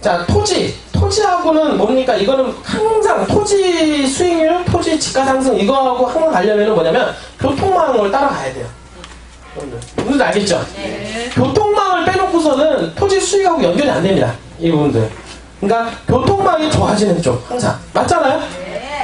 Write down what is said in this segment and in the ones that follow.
자, 토지. 토지하고는 뭡니까? 이거는 항상 토지 수익률, 토지 지가 상승 이거하고 항상 가려면 뭐냐면 교통망을 따라가야 돼요. 여러분들. 무슨 알겠죠? 교통망을 빼놓고서는 토지 수익하고 연결이 안 됩니다. 이 부분들. 그러니까 교통망이 좋아지는 쪽 항상 맞잖아요.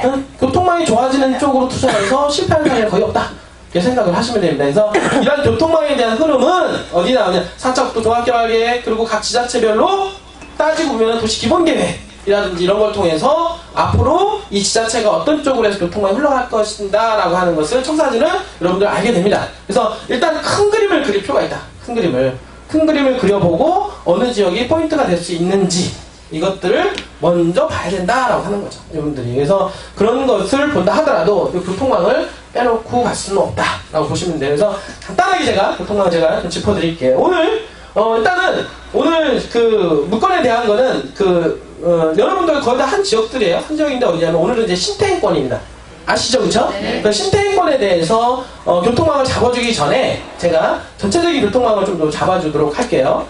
응? 교통망이 좋아지는 쪽으로 투자해서 실패하는 사람이 거의 없다. 이렇게 생각을 하시면 됩니다. 그래서 이런 교통망에 대한 흐름은 어디 나오냐? 사적도 종합개발계획 그리고 각 지자체별로 따지고 보면 도시 기본계획이라든지 이런 걸 통해서 앞으로 이 지자체가 어떤 쪽으로 해서 교통망이 흘러갈 것인다 라고 하는 것을 청사진은 여러분들 알게 됩니다. 그래서 일단 큰 그림을 그릴 필요가 있다. 큰 그림을 큰 그림을 그려보고 어느 지역이 포인트가 될 수 있는지 이것들을 먼저 봐야 된다라고 하는 거죠. 여러분들이. 그래서 그런 것을 본다 하더라도 이 교통망을 빼놓고 갈 수는 없다라고 보시면 돼요. 그래서 간단하게 제가 교통망을 제가 좀 짚어드릴게요. 오늘 어, 일단은 오늘 그 물건에 대한 거는 그 어, 여러분들 거의 다 한 지역들이에요. 한 지역인데 어디냐면 오늘은 이제 신태인권입니다. 아시죠, 그쵸? 네. 그 신태인권에 대해서 어, 교통망을 잡아주기 전에 제가 전체적인 교통망을 좀 더 잡아주도록 할게요.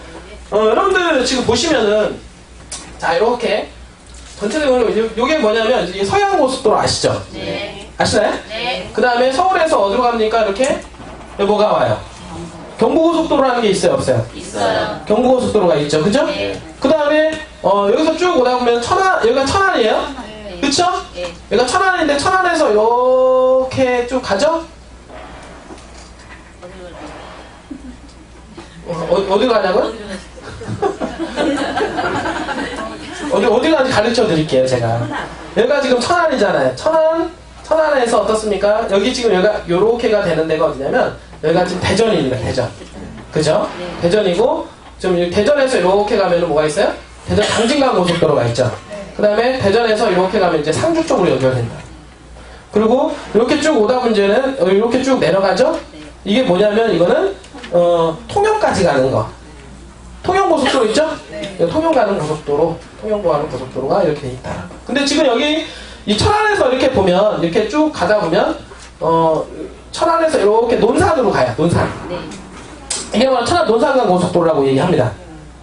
어, 여러분들 지금 보시면은 자 이렇게 전체적으로 요- 요게 뭐냐면 이게 서해안고속도로 아시죠? 네. 아시나요? 네. 그 다음에 서울에서 어디로 갑니까? 이렇게 뭐가 와요? 경부고속도로라는 게 있어요, 없어요? 있어요. 경부고속도로가 있죠, 그죠? 네. 그 다음에 어, 여기서 쭉 오다 보면 천안 여기가 천안이에요, 네. 그쵸? 네. 여기가 천안인데 천안에서 이렇게 쭉 가죠? 어, 어, 어디로 가냐고요? 어디 어디 가는지 가르쳐 드릴게요, 제가. 여기가 지금 천안이잖아요. 천안 천안에서 어떻습니까? 여기 지금 여기가 요렇게가 되는 데가 어디냐면 여기가 지금 대전입니다. 대전. 그죠? 대전이고 지금 이 대전에서 이렇게 가면은 뭐가 있어요? 대전 강진강 고속도로가 있죠. 그 다음에 대전에서 이렇게 가면 이제 상주 쪽으로 연결된다. 그리고 이렇게 쭉 오다 문제는 어, 이렇게 쭉 내려가죠. 이게 뭐냐면 이거는 어, 통영까지 가는 거. 통영 고속도로 있죠? 네, 통영 가는 고속도로, 통영도 가는 고속도로가 이렇게 돼 있다. 근데 지금 여기 이 천안에서 이렇게 보면 이렇게 쭉 가다 보면 어 천안에서 이렇게 논산으로 가요. 논산. 네. 이게 바로 천안 논산간 고속도로라고 얘기합니다.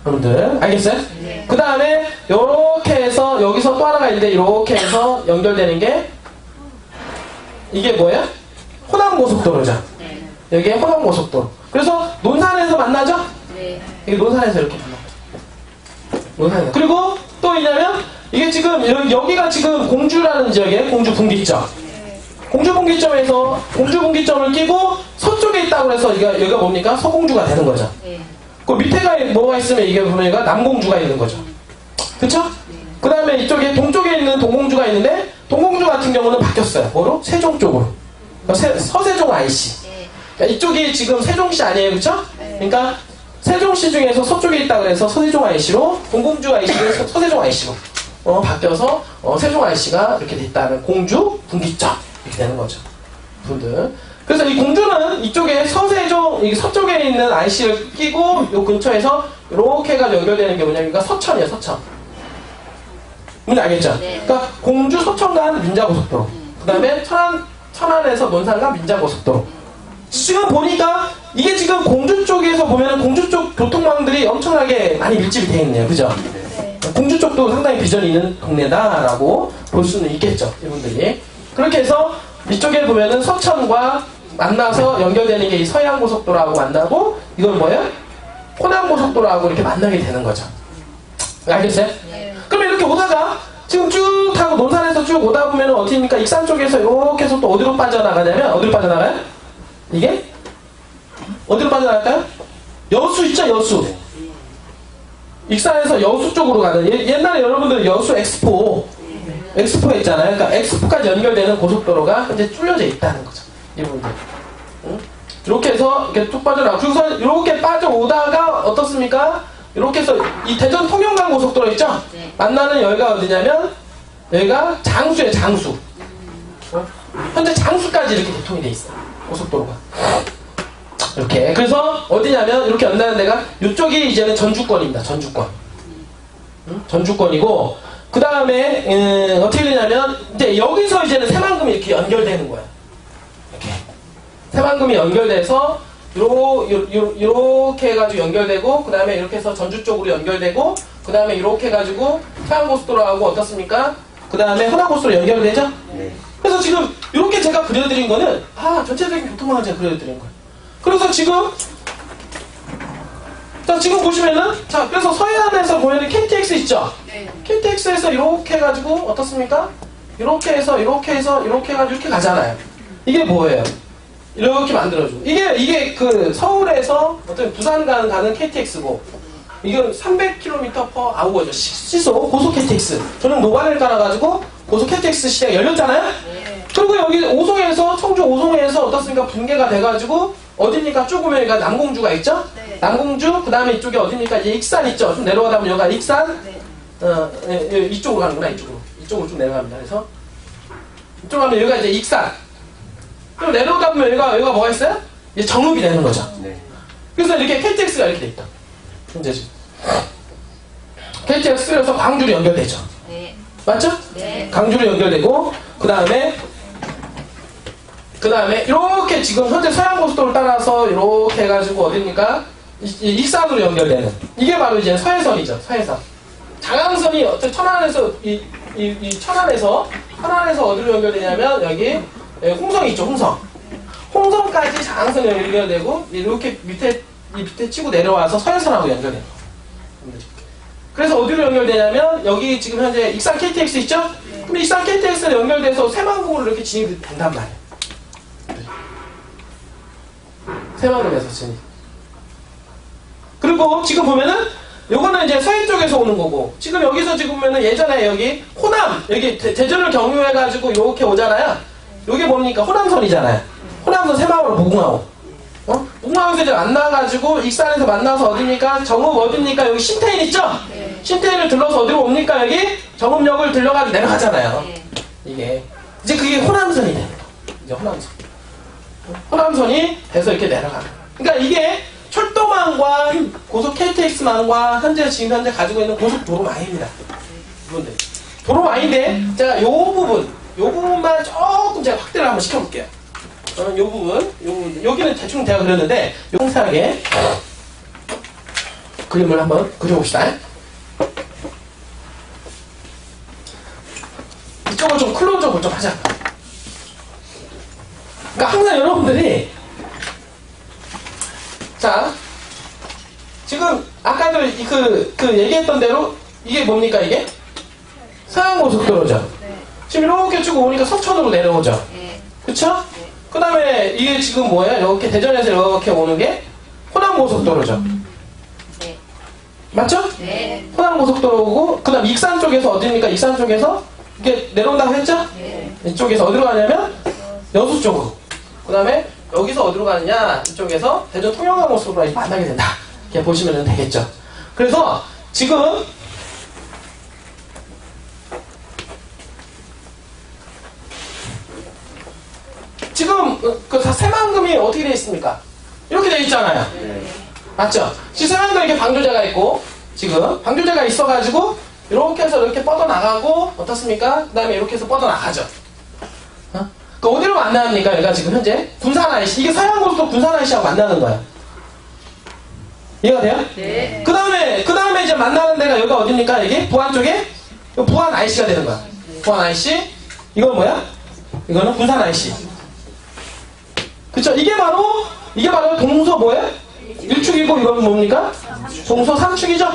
여러분들 알겠어요? 네. 그 다음에 이렇게 해서 여기서 또 하나가 있는데 이렇게 해서 연결되는 게 이게 뭐예요? 호남 고속도로죠. 네. 여기에 호남 고속도로. 그래서 논산에서 만나죠? 네. 이게 논산에서 이렇게 만나요. 논산에서. 그리고 또 있냐면 이게 지금 여- 여기가 지금 공주라는 지역에 공주 분기점. 공주 분기점에서 공주 분기점을 끼고 서쪽에 있다고 해서 여기가, 여기가 뭡니까? 서공주가 되는 거죠. 네. 그 밑에가 뭐가 있으면 이게 보면 여기가 남공주가 있는 거죠. 그쵸? 그 다음에 이쪽에 동쪽에 있는 동공주가 있는데 동공주 같은 경우는 바뀌었어요. 뭐로? 세종 쪽으로. 그러니까 세- 서세종 IC. 네. 그러니까 이쪽이 지금 세종시 아니에요, 그쵸? 그러니까 세종시 중에서 서쪽에 있다 그래서 서세종 IC로 동공주 IC를 서, 세종 IC로 어, 바뀌어서 어, 세종 IC가 이렇게 돼 있다는 공주 분기점 이렇게 되는 거죠, 분들. 그래서 이 공주는 이쪽에 서세종 이 서쪽에 있는 IC를 끼고 요 근처에서 이렇게가 연결되는 게 뭐냐면 서천이에요, 서천. 뭔지 알겠죠? 네. 그러니까 공주 서천 간 민자고속도로. 그 다음에 천안 천안에서 논산 간 민자고속도로. 지금 보니까 이게 지금 공주 쪽에서 보면 공주 쪽 교통망들이 엄청나게 많이 밀집이 되어 있네요. 그죠? 공주 쪽도 상당히 비전이 있는 동네다라고 볼 수는 있겠죠. 이분들이. 그렇게 해서 이쪽에 보면은 서천과 만나서 연결되는 게 이 서해안고속도로하고 만나고 이건 뭐예요? 호남고속도로하고 이렇게 만나게 되는 거죠. 알겠어요? 네. 그러면 이렇게 오다가 지금 쭉 타고 논산에서 쭉 오다 보면 어디입니까? 익산 쪽에서 이렇게 해서 또 어디로 빠져나가냐면 어디로 빠져나가요? 이게? 어디로 빠져나갈까요? 여수 있죠 여수 익산에서 여수 쪽으로 가는 예- 옛날에 여러분들 여수 엑스포 엑스포 있잖아요 그러니까 엑스포까지 연결되는 고속도로가 현재 뚫려져 있다는 거죠 이분들 응? 이렇게 해서 이렇게 쭉 빠져나가 그래서 이렇게 빠져오다가 어떻습니까? 이렇게 해서 이 대전 통영간 고속도로 있죠? 네. 만나는 여기가 어디냐면 여기가 장수예요 장수 어? 현재 장수까지 이렇게 대통이 돼 있어요 고속도로가 이렇게 그래서 어디냐면 이렇게 연다는 데가 이쪽이 이제는 전주권입니다 전주권 응? 전주권이고 그 다음에 어떻게 되냐면 이제 여기서 이제는 새만금이 이렇게 연결되는 거예요 이렇게 새만금이 연결돼서 요, 요, 요, 요렇게 해가지고 연결되고, 그 다음에 이렇게 해서 전주 쪽으로 연결되고, 그 다음에 이렇게 해가지고 서양고속도로하고 어떻습니까? 그 다음에 호남고속도로 연결되죠? 그래서 지금 이렇게 제가 그려드린 거는, 아, 전체적인 교통망을 제가 그려드린 거예요. 그래서 지금, 자, 지금 보시면은, 자, 그래서 서해안에서 보면은 KTX 있죠? 네. KTX에서 이렇게 해가지고 어떻습니까? 이렇게 해서 이렇게 해서 이렇게 해가지고 이렇게 가잖아요. 이게 뭐예요? 이렇게 만들어주고 이게 이게 그 서울에서 어떤 부산 가는 가는 KTX고 이건 300km per hour죠 시- 시속 고속 KTX. 저는 노관을 깔아가지고 고속 KTX 시대가 열렸잖아요. 그리고 여기 오송에서 청주 오송에서 어떻습니까 분개가 돼가지고 어디니까 조금면 여기가 남공주가 있죠. 네. 남공주 그 다음에 이쪽에 어디니까 이제 익산 있죠. 좀 내려가다 보면 여기가 익산 네. 어, 예, 예, 이쪽으로 가는구나, 이쪽으로. 이쪽으로 좀 내려갑니다. 그래서, 이쪽 가면 여기가 이제 익산. 좀 내려오다 보면 여기가, 여기가 뭐가 있어요? 이제 정읍이 되는 거죠. 그래서 이렇게 KTX가 이렇게 돼 있다. 현재 지금. KTX에서 광주로 연결되죠. 네. 맞죠? 네. 강주로 연결되고, 그 다음에, 그 다음에, 이렇게 지금 현재 서양고속도로를 따라서 이렇게 해가지고 어딥니까? 이- 이- 익산으로 연결되는. 이게 바로 이제 서해선이죠, 서해선. 장항선이 어떻게 천안에서, 이, 이, 이 천안에서, 천안에서 어디로 연결되냐면, 여기, 예, 홍성 있죠, 홍성. 홍성까지 장항선이 연결되고, 이렇게 밑에, 이 밑에 치고 내려와서 서해선하고 연결돼요. 그래서 어디로 연결되냐면 여기 지금 현재 익산 KTX 있죠? 그럼 익산 KTX가 연결돼서 새만금으로 이렇게 진입이 된단 말이에요. 새만금에서 진입. 그리고 지금 보면은 요거는 이제 서해 쪽에서 오는 거고 지금 여기서 지금 보면은 예전에 여기 호남 여기 대, 대전을 경유해가지고 이렇게 오잖아요. 요게 뭡니까 호남선이잖아요. 호남선 새마을로 무궁화호. 어? 무궁화호에서 이제 만나가지고 익산에서 만나서 어딥니까? 정읍 어딥니까? 여기 신태인 있죠? 네. 신태인을 들러서 어디로 옵니까? 여기 정읍역을 들려가지고 내려가잖아요. 네. 이게 이제 그게 호남선이 되는 거. 이제 호남선. 호남선이 돼서 이렇게 내려가는 거. 그러니까 이게 철도망과 고속 KTX망과 현재 지금 현재 가지고 있는 고속도로 망입니다. 이분들. 도로 망인데 제가 요 부분, 요 부분만 조금 제가 확대를 한번 시켜볼게요. 어, 요 부분, 요 부분, 여기는 대충 제가 그렸는데 용사하게 그림을 한번 그려봅시다. 이쪽을 좀 클로즈업을 좀 하자. 그러니까 항상 여러분들이 자 지금 아까도 이 그, 그 얘기했던 대로 이게 뭡니까 이게? 서양고속도로죠. 네. 지금 이렇게 쭉 오니까 석천으로 내려오죠. 네. 그쵸? 그 다음에 이게 지금 뭐예요? 이렇게 대전에서 이렇게 오는 게 호남고속도로죠. 네. 맞죠? 네. 호남고속도로고 그 다음 익산 쪽에서 어디입니까? 익산 쪽에서 이게 내려온다고 했죠? 네. 이쪽에서 어디로 가냐면 여수 쪽으로. 그 다음에 여기서 어디로 가느냐? 이쪽에서 대전 통영항 고속도로가 만나게 된다. 이렇게 보시면 되겠죠. 그래서 지금 지금 그 새만금이 어떻게 되어 있습니까? 이렇게 되어 있잖아요. 맞죠? 지금 새만금 이렇게 방조제가 있고 지금 방조제가 있어가지고 이렇게 해서 이렇게 뻗어 나가고 어떻습니까? 그 다음에 이렇게 해서 뻗어 나가죠. 어? 그 어디로 만납니까? 얘가 지금 현재 군산 IC 이게 서양고속도로 군산 IC하고 만나는 거야. 이해가 돼요? 네. 그 다음에 그 다음에 이제 만나는 데가 여기가 어딥니까? 이게 부안 쪽에 이거 부안 IC가 되는 거야. 부안 IC 이건 뭐야? 이거는 군산 IC. 그쵸? 이게 바로 이게 바로 동서 뭐예요? 1축이고 이건 뭡니까? 동서 3축이죠?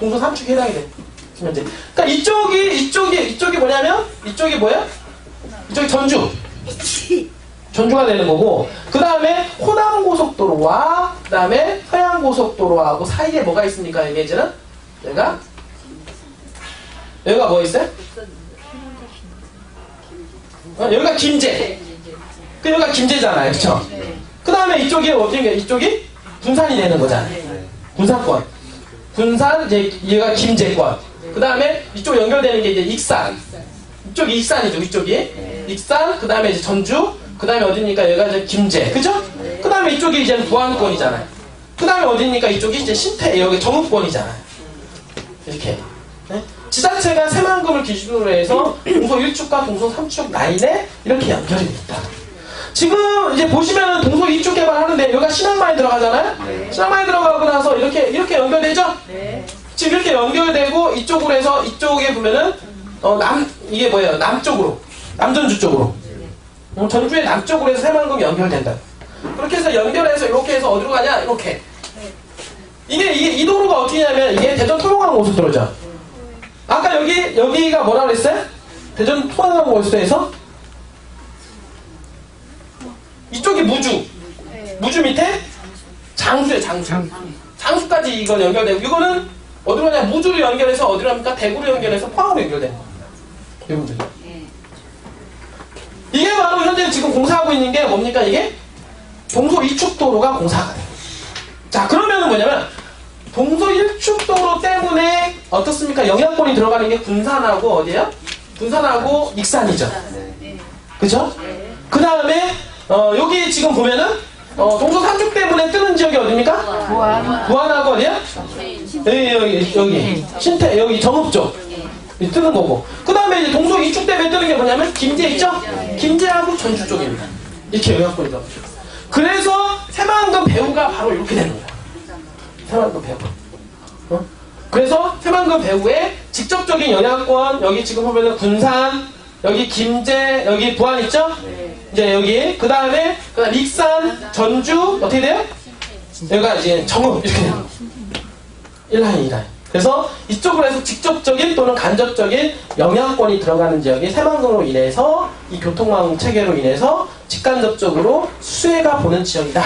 동서 3축이 해당이 돼. 현재. 그러니까 이쪽이 이쪽이 이쪽이 뭐냐면 이쪽이 뭐야? 이쪽이 전주. 전주가 되는 거고 그 다음에 호남 고속도로와 그 다음에 고속도로하고 사이에 뭐가 있습니까? 이게 이제는 여기가 여기가 뭐 있어요? 어, 여기가 김제. 그 여기가 김제잖아요, 그렇죠? 그 다음에 이쪽이 어떻게 이쪽이 군산이 되는 거잖아요. 군산권. 군산 이제 얘가 김제권. 그 다음에 이쪽 연결되는 게 이제 익산. 이쪽이 익산이죠, 이쪽이. 익산, 그 다음에 이제 전주, 그 다음에 어딥니까? 여기가 이제 김제. 그죠? 그 다음에 이쪽이 이제 부안권이잖아요. 그 다음에 어딥니까? 이쪽이 이제 신태, 여기 정읍권이잖아요. 이렇게. 네? 지자체가 새만금을 기준으로 해서 동서 1축과 동서 3축 라인에 이렇게 연결이 돼 있다. 지금 이제 보시면은 동서 이쪽 개발하는데 여기가 신항만이 들어가잖아요. 신항만이 들어가고 나서 이렇게 이렇게 연결되죠. 지금 이렇게 연결되고 이쪽으로 해서 이쪽에 보면은 어, 남 이게 뭐예요? 남쪽으로 남전주 쪽으로 어, 전주의 남쪽으로 해서 새만금 연결된다. 그렇게 해서 연결해서 이렇게 해서 어디로 가냐? 이렇게. 이게 이게 이 도로가 어떻게 냐면 이게 대전 통영항 고속도로죠. 아까 여기 여기가 뭐라 그랬어요? 대전 통영항 고속도로에서? 이쪽이 무주. 무주 밑에? 장수에 장수. 장수까지 이건 연결되고 이거는 어디로 가냐? 무주로 연결해서 어디로 합니까? 대구로 연결해서 포항으로 연결되는 거예요. 이분들 이게 바로 현재 지금 공사하고 있는 게 뭡니까 이게 동서 이축도로가 공사가 돼요 자 그러면은 뭐냐면 동서 일축도로 때문에 어떻습니까 영향권이 들어가는 게 군산하고 어디예요 군산하고 익산이죠 그죠 그 다음에 어, 여기 지금 보면은 어, 동서 삼축 때문에 뜨는 지역이 어디입니까 보안. 부안하고 어디야? 여기, 여기, 여기. 신태, 여기 정읍 쪽. 이 뜨는 거고. 그 다음에 이제 동서 이축 때문에 뜨는 게 뭐냐면, 김제 있죠? 김제하고 전주 쪽입니다. 이렇게 영향권이 더. 그래서 새만금 배우가 바로 이렇게 되는 거야. 새만금 배우. 어? 그래서 새만금 배우의 직접적인 영향권, 여기 지금 보면은 군산, 여기 김제, 여기 부안 있죠? 이제 여기, 그 다음에, 그 다음 익산, 전주, 어떻게 돼요? 여기가 이제 정읍 이렇게 돼요. 1라인, 2라인. 그래서 이쪽으로 해서 직접적인 또는 간접적인 영향권이 들어가는 지역이 새만금으로 인해서 이 교통망 체계로 인해서 직간접적으로 수혜가 보는 지역이다.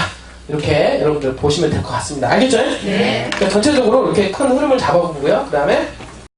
이렇게 여러분들 보시면 될 것 같습니다. 알겠죠? 네. 전체적으로 이렇게 큰 흐름을 잡아보고요. 그 다음에